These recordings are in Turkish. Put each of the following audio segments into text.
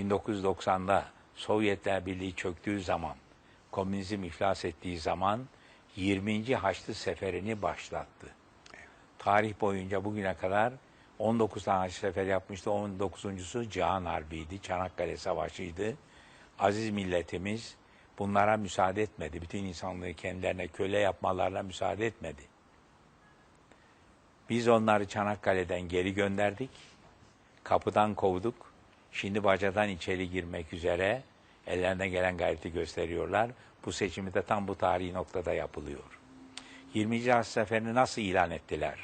1990'da Sovyetler Birliği çöktüğü zaman, komünizm iflas ettiği zaman 20. Haçlı Seferi'ni başlattı. Tarih boyunca bugüne kadar 19 tane Haçlı Seferi yapmıştı. 19.sü Cihan Harbi'ydi, Çanakkale Savaşı'ydı. Aziz milletimiz bunlara müsaade etmedi. Bütün insanlığı kendilerine köle yapmalarına müsaade etmedi. Biz onları Çanakkale'den geri gönderdik. Kapıdan kovduk. Şimdi bacadan içeri girmek üzere ellerine gelen gayreti gösteriyorlar. Bu seçimi de tam bu tarihi noktada yapılıyor. 20. Haçlı Seferi'ni nasıl ilan ettiler?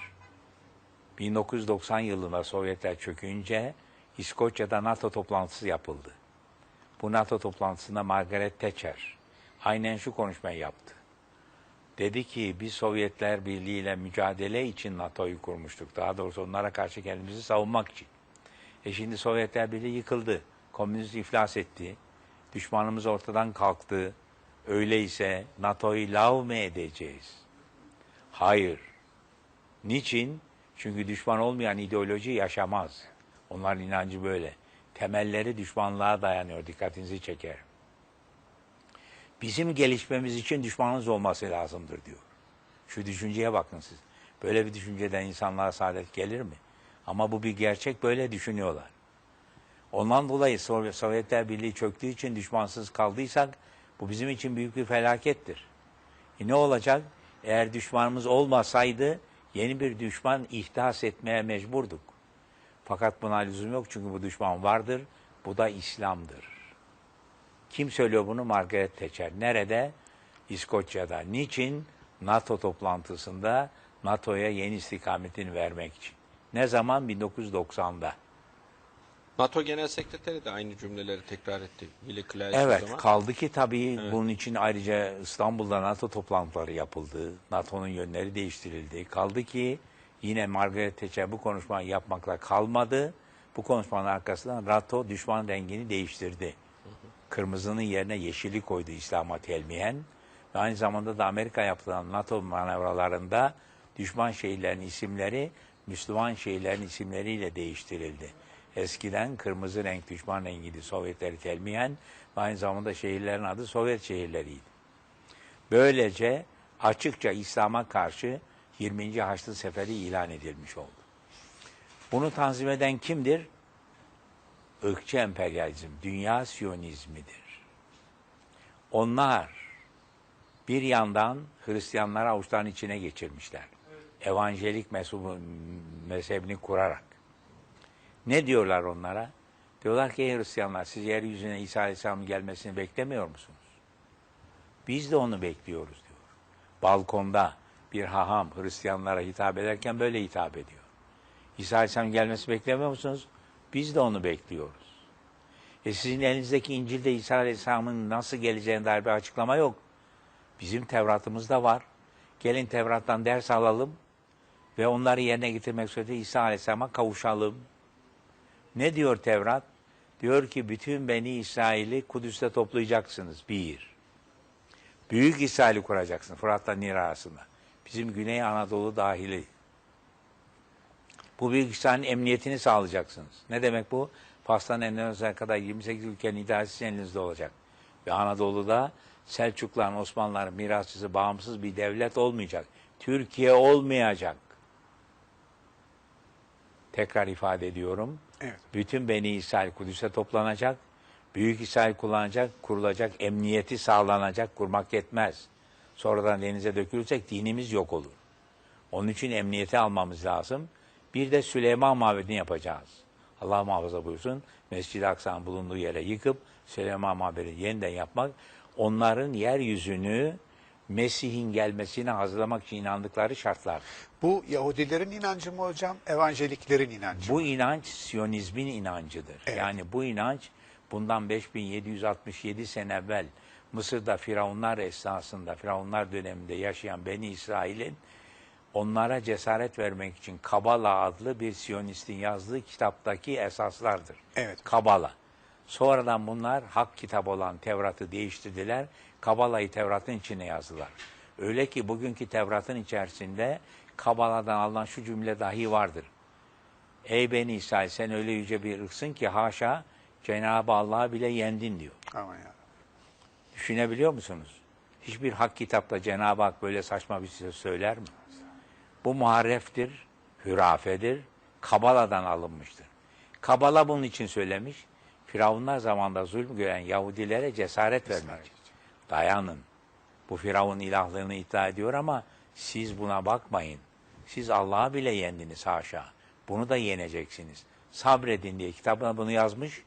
1990 yılında Sovyetler çökünce İskoçya'da NATO toplantısı yapıldı. Bu NATO toplantısında Margaret Thatcher aynen şu konuşmayı yaptı. Dedi ki biz Sovyetler Birliği ile mücadele için NATO'yu kurmuştuk. Daha doğrusu onlara karşı kendimizi savunmak için. E şimdi Sovyetler Birliği yıkıldı. Komünizm iflas etti. Düşmanımız ortadan kalktı. Öyleyse NATO'yu lav mı edeceğiz? Hayır. Niçin? Çünkü düşman olmayan ideoloji yaşamaz. Onların inancı böyle. Temelleri düşmanlığa dayanıyor. Dikkatinizi çeker. Bizim gelişmemiz için düşmanımız olması lazımdır diyor. Şu düşünceye bakın siz. Böyle bir düşünceden insanlara saadet gelir mi? Ama bu bir gerçek böyle düşünüyorlar. Ondan dolayı Sovy- Sovyetler Birliği çöktüğü için düşmansız kaldıysak bu bizim için büyük bir felakettir. E ne olacak? Eğer düşmanımız olmasaydı yeni bir düşman ihdas etmeye mecburduk. Fakat buna lüzum yok çünkü bu düşman vardır. Bu da İslam'dır. Kim söylüyor bunu? Margaret Thatcher. Nerede? İskoçya'da. Niçin? NATO toplantısında NATO'ya yeni istikametini vermek için. Ne zaman? 1990'da. NATO Genel Sekreteri de aynı cümleleri tekrar etti. Evet, zaman. kaldı ki tabii bunun için ayrıca İstanbul'da NATO toplantıları yapıldı. NATO'nun yönleri değiştirildi. Kaldı ki yine Margaret Thatcher bu konuşmayı yapmakla kalmadı. Bu konuşmanın arkasından NATO düşman rengini değiştirdi. Kırmızının yerine yeşili koydu İslam'a telmihen. Ve aynı zamanda da Amerika yapılan NATO manevralarında düşman şehirlerin isimleri Müslüman şehirlerin isimleriyle değiştirildi. Eskiden kırmızı renk düşman rengiydi Sovyetleri telmihen ve aynı zamanda şehirlerin adı Sovyet şehirleriydi. Böylece açıkça İslam'a karşı 20. Haçlı Seferi ilan edilmiş oldu. Bunu tanzim eden kimdir? Irkçı emperyalizm, dünya siyonizmidir. Onlar bir yandan Hristiyanları avuçların içine geçirmişler. Evangelik mesubu, mezhebini kurarak. Ne diyorlar onlara? Diyorlar ki ey Hristiyanlar siz yeryüzüne İsa Aleyhisselam'ın gelmesini beklemiyor musunuz? Biz de onu bekliyoruz diyor. Balkonda bir haham Hristiyanlara hitap ederken böyle hitap ediyor. İsa Aleyhisselam'ın gelmesi beklemiyor musunuz? Biz de onu bekliyoruz. E sizin elinizdeki İncil'de İsa Aleyhisselam'ın nasıl geleceğine dair bir açıklama yok. Bizim Tevrat'ımızda var. Gelin Tevrat'tan ders alalım ve onları yerine getirmek suretiyle İsa Aleyhisselam'a kavuşalım. Ne diyor Tevrat? Diyor ki bütün Beni İsrail'i Kudüs'te toplayacaksınız. Bir. Büyük İsrail'i kuracaksın Fırat'la Nil arasında. Bizim Güney Anadolu dahili. Bu büyük İsrail'in emniyetini sağlayacaksınız. Ne demek bu? Fas'tan Endonezya'ya kadar 28 ülkenin idaresi elinizde olacak. Ve Anadolu'da Selçukluların, Osmanlıların mirasçısı bağımsız bir devlet olmayacak. Türkiye olmayacak. Tekrar ifade ediyorum. Evet. Bütün Beni İsrail Kudüs'e toplanacak. Büyük İsrail kullanacak, kurulacak, emniyeti sağlanacak, kurmak yetmez. Sonradan denize dökülürsek dinimiz yok olur. Onun için emniyeti almamız lazım. Bir de Süleyman Mabedi'ni yapacağız. Allah muhafaza buyursun. Mescid-i Aksa'nın bulunduğu yere yıkıp Süleyman Mabedi'ni yeniden yapmak, onların yeryüzünü Mesih'in gelmesine hazırlamak için inandıkları şartlar. Bu Yahudilerin inancı mı hocam, evangeliklerin inancı mı? Bu inanç Siyonizmin inancıdır. Evet. Yani bu inanç bundan 5767 sene evvel Mısır'da Firavunlar esnasında, Firavunlar döneminde yaşayan Beni İsrail'in onlara cesaret vermek için Kabala adlı bir Siyonistin yazdığı kitaptaki esaslardır. Evet. Kabala. Sonradan bunlar hak kitap olan Tevrat'ı değiştirdiler. Kabala'yı Tevrat'ın içine yazdılar. Öyle ki bugünkü Tevrat'ın içerisinde Kabala'dan alınan şu cümle dahi vardır. Ey Beni İsrail sen öyle yüce bir ırksın ki haşa Cenab-ı Allah'ı bile yendin diyor. Aman ya. Düşünebiliyor musunuz? Hiçbir hak kitapta Cenab-ı Hak böyle saçma bir söz söyler mi? Bu muharreftir, hürafedir, Kabala'dan alınmıştır. Kabala bunun için söylemiş. Firavunlar zamanında zulüm gören Yahudilere cesaret vermek. Dayanın. Bu Firavun ilahlığını iddia ediyor ama siz buna bakmayın. Siz Allah'ı bile yendiniz haşa. Bunu da yeneceksiniz. Sabredin diye kitabına bunu yazmış.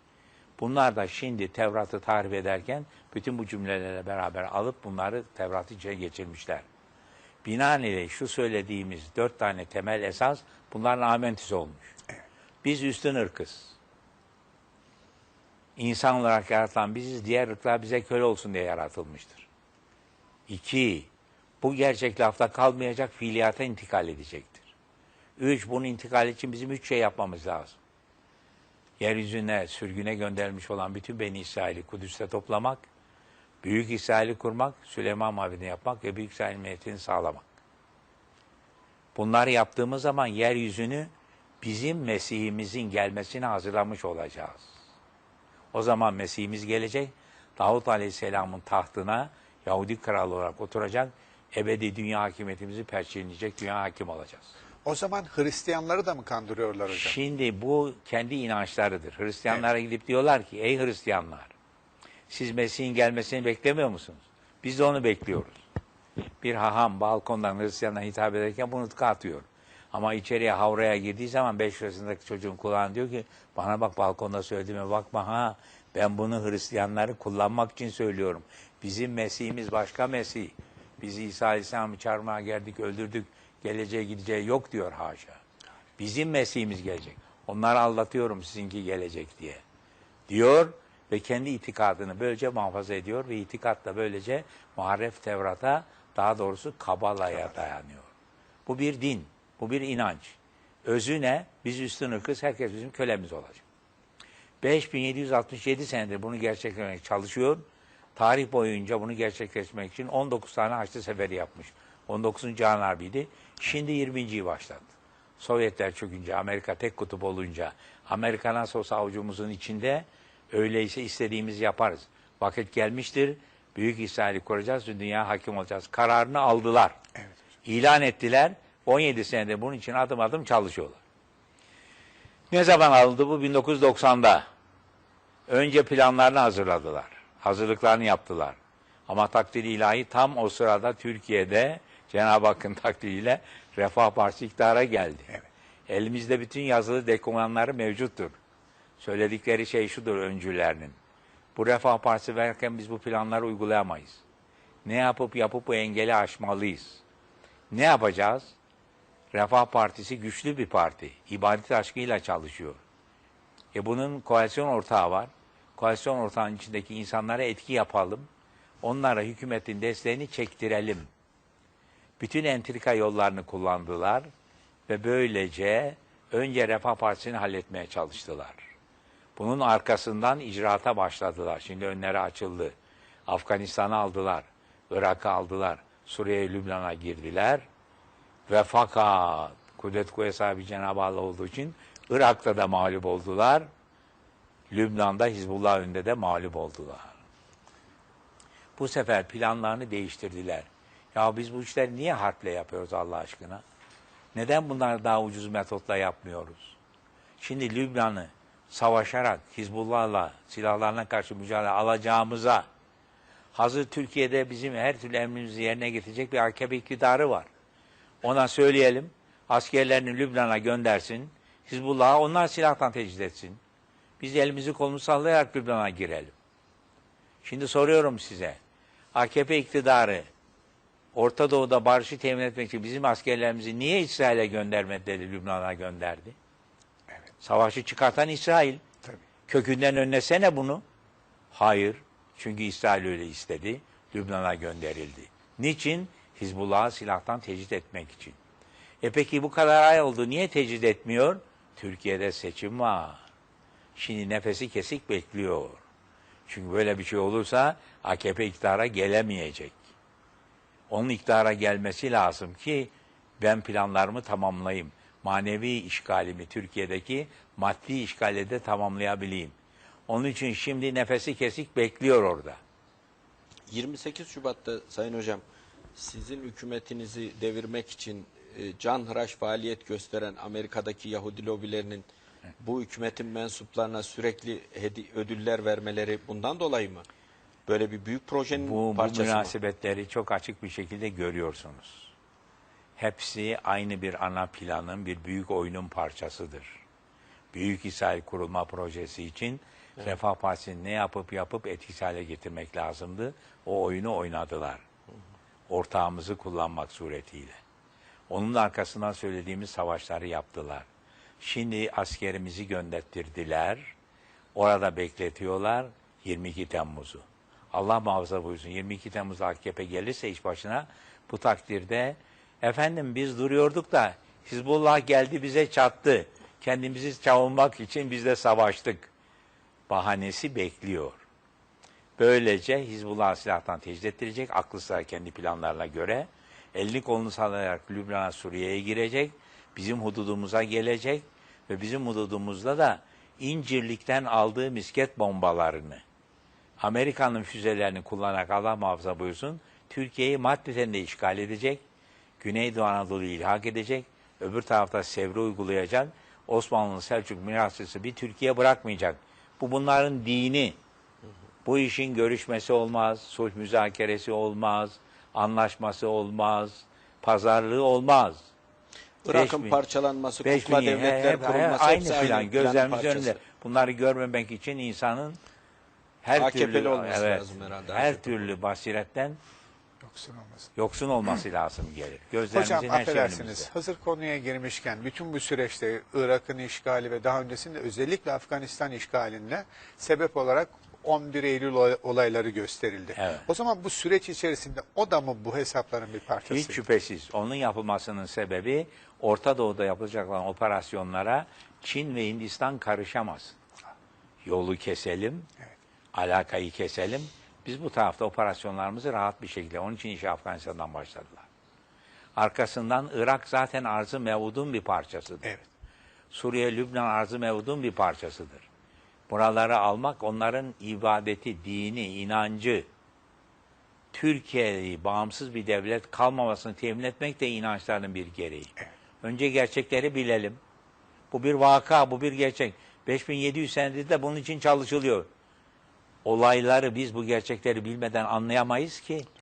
Bunlar da şimdi Tevrat'ı tarif ederken bütün bu cümlelerle beraber alıp bunları Tevrat'ı içine geçirmişler. Binaenaleyh şu söylediğimiz dört tane temel esas bunların amentüsü olmuş. Biz üstün ırkız. İnsan olarak yaratılan biziz, diğer ırklar bize köle olsun diye yaratılmıştır. İki, bu gerçek lafta kalmayacak, fiiliyata intikal edecektir. Üç, bunun intikal için bizim üç şey yapmamız lazım. Yeryüzüne, sürgüne gönderilmiş olan bütün Beni İsrail'i Kudüs'te toplamak, Büyük İsrail'i kurmak, Süleyman Mabedi'ni yapmak ve Büyük İsrail Milleti'ni sağlamak. Bunları yaptığımız zaman yeryüzünü bizim Mesih'imizin gelmesine hazırlamış olacağız. O zaman Mesih'imiz gelecek, Davut Aleyhisselam'ın tahtına Yahudi kral olarak oturacak, ebedi dünya hakimiyetimizi perçinleyecek, dünya hakim olacağız. O zaman Hristiyanları da mı kandırıyorlar hocam? Şimdi bu kendi inançlarıdır. Hristiyanlara gidip diyorlar ki, ey Hristiyanlar, siz Mesih'in gelmesini beklemiyor musunuz? Biz de onu bekliyoruz. Bir haham balkondan Hristiyanlara hitap ederken bunu atıyor. Ama içeriye havraya girdiği zaman 5 yaşındaki çocuğun kulağına diyor ki bana bak balkonda söylediğime bakma ha ben bunu Hristiyanları kullanmak için söylüyorum. Bizim Mesih'imiz başka Mesih. Biz İsa Aleyhisselam'ı çarmıha gerdik öldürdük geleceğe gideceği yok diyor haşa. Bizim Mesih'imiz gelecek. Onları aldatıyorum sizinki gelecek diye. Diyor ve kendi itikadını böylece muhafaza ediyor ve itikat da böylece muharref Tevrat'a daha doğrusu Kabala'ya dayanıyor. Bu bir din, bu bir inanç. Özü ne? Biz üstün ırkız, herkes bizim kölemiz olacak. 5767 senedir bunu gerçekleştirmeye çalışıyor. Tarih boyunca bunu gerçekleştirmek için 19 tane Haçlı Seferi yapmış. 19. Cihan Harbi'ydi. Şimdi 20.yi başladı. Sovyetler çökünce, Amerika tek kutup olunca, Amerika nasıl olsa avucumuzun içinde öyleyse istediğimizi yaparız. Vakit gelmiştir. Büyük İsrail'i kuracağız, dünya hakim olacağız. Kararını aldılar. Evet. İlan ettiler. 17 senedir bunun için adım adım çalışıyorlar. Ne zaman alındı bu? 1990'da. Önce planlarını hazırladılar. Hazırlıklarını yaptılar. Ama takdir ilahi tam o sırada Türkiye'de Cenab-ı Hakk'ın takdiriyle Refah Partisi iktidara geldi. Evet. Elimizde bütün yazılı dokümanları mevcuttur. Söyledikleri şey şudur öncülerinin. Bu Refah Partisi verirken biz bu planları uygulayamayız. Ne yapıp yapıp bu engeli aşmalıyız. Ne yapacağız? Refah Partisi güçlü bir parti. İbadet aşkıyla çalışıyor. E bunun koalisyon ortağı var. Koalisyon ortağının içindeki insanlara etki yapalım. Onlara hükümetin desteğini çektirelim. Bütün entrika yollarını kullandılar ve böylece önce Refah Partisi'ni halletmeye çalıştılar. Bunun arkasından icraata başladılar. Şimdi önleri açıldı. Afganistan'ı aldılar, Irak'ı aldılar, Suriye, Lübnan'a girdiler. Ve fakat kudret kuvvet sahibi Cenab-ı Allah olduğu için Irak'ta da mağlup oldular. Lübnan'da Hizbullah önünde de mağlup oldular. Bu sefer planlarını değiştirdiler. Ya biz bu işleri niye harple yapıyoruz Allah aşkına? Neden bunları daha ucuz metotla yapmıyoruz? Şimdi Lübnan'ı savaşarak Hizbullah'la silahlarına karşı mücadele alacağımıza hazır Türkiye'de bizim her türlü emrimizi yerine getirecek bir AKP iktidarı var. Ona söyleyelim askerlerini Lübnan'a göndersin. Hizbullah'a onlar silahtan tecrid etsin. Biz elimizi kolumuzu sallayarak Lübnan'a girelim. Şimdi soruyorum size. AKP iktidarı Orta Doğu'da barışı temin etmek için bizim askerlerimizi niye İsrail'e göndermedi dedi, Lübnan'a gönderdi? Evet. Savaşı çıkartan İsrail. Tabii. Kökünden önlesene bunu. Hayır. Çünkü İsrail öyle istedi. Lübnan'a gönderildi. Niçin? Hizbullah'ı silahtan tecrit etmek için. E peki bu kadar ay oldu. Niye tecrit etmiyor? Türkiye'de seçim var. Şimdi nefesi kesik bekliyor. Çünkü böyle bir şey olursa AKP iktidara gelemeyecek. Onun iktidara gelmesi lazım ki ben planlarımı tamamlayayım. Manevi işgalimi Türkiye'deki maddi işgali de tamamlayabileyim. Onun için şimdi nefesi kesik bekliyor orada. 28 Şubat'ta Sayın Hocam sizin hükümetinizi devirmek için e, canhıraş faaliyet gösteren Amerika'daki Yahudi lobilerinin bu hükümetin mensuplarına sürekli ödüller vermeleri bundan dolayı mı? Böyle bir büyük projenin Bu, bu parçası mı? münasebetleri çok açık bir şekilde görüyorsunuz. Hepsi aynı bir ana planın, bir büyük oyunun parçasıdır. Büyük İsrail kurulma projesi için Refah Partisi'nin ne yapıp yapıp etkisiz hale getirmek lazımdı. O oyunu oynadılar. Ortağımızı kullanmak suretiyle. Onun arkasından söylediğimiz savaşları yaptılar. Şimdi askerimizi gönderttirdiler. Orada bekletiyorlar 22 Temmuz'u. Allah muhafaza buyursun 22 Temmuz'da AKP gelirse iş başına bu takdirde efendim biz duruyorduk da Hizbullah geldi bize çattı. Kendimizi savunmak için biz de savaştık. Bahanesi bekliyor. Böylece Hizbullah silahtan tecrit ettirecek. Aklı sıra kendi planlarına göre. Elini kolunu sallayarak Lübnan'a Suriye'ye girecek. Bizim hududumuza gelecek. Ve bizim hududumuzda da İncirlik'ten aldığı misket bombalarını Amerika'nın füzelerini kullanarak Allah muhafaza buyursun Türkiye'yi maddeten de işgal edecek. Güneydoğu Anadolu'yu ilhak edecek. Öbür tarafta Sevri uygulayacak. Osmanlı Selçuk mirasçısı bir Türkiye bırakmayacak. Bu bunların dini. Bu işin görüşmesi olmaz, sulh müzakeresi olmaz, anlaşması olmaz, pazarlığı olmaz. Irak'ın Beş parçalanması, Beş kukla bin- devletler hep- kurulması aynı hepsi aynı planın gözlerimiz parçası. önünde. Bunları görmemek için insanın her AKP'li türlü olması evet, lazım herhalde. her türlü basiretten Yoksun olmasın. yoksun olması lazım gelir. Gözlerimizin Hocam her şey affedersiniz. önümüzde. Hazır konuya girmişken bütün bu süreçte Irak'ın işgali ve daha öncesinde özellikle Afganistan işgaline sebep olarak 11 Eylül olay- olayları gösterildi. Evet. O zaman bu süreç içerisinde o da mı bu hesapların bir parçası? Hiç şüphesiz. Onun yapılmasının sebebi Orta Doğu'da yapılacak olan operasyonlara Çin ve Hindistan karışamaz. Yolu keselim, Evet. alakayı keselim. Biz bu tarafta operasyonlarımızı rahat bir şekilde, onun için işe Afganistan'dan başladılar. Arkasından Irak zaten arzı mevudun bir parçasıdır. Evet. Suriye, Lübnan arzı mevudun bir parçasıdır. Buraları almak onların ibadeti, dini, inancı, Türkiye'yi bağımsız bir devlet kalmamasını temin etmek de inançlarının bir gereği. Önce gerçekleri bilelim. Bu bir vaka, bu bir gerçek. 5700 senedir de bunun için çalışılıyor. Olayları biz bu gerçekleri bilmeden anlayamayız ki.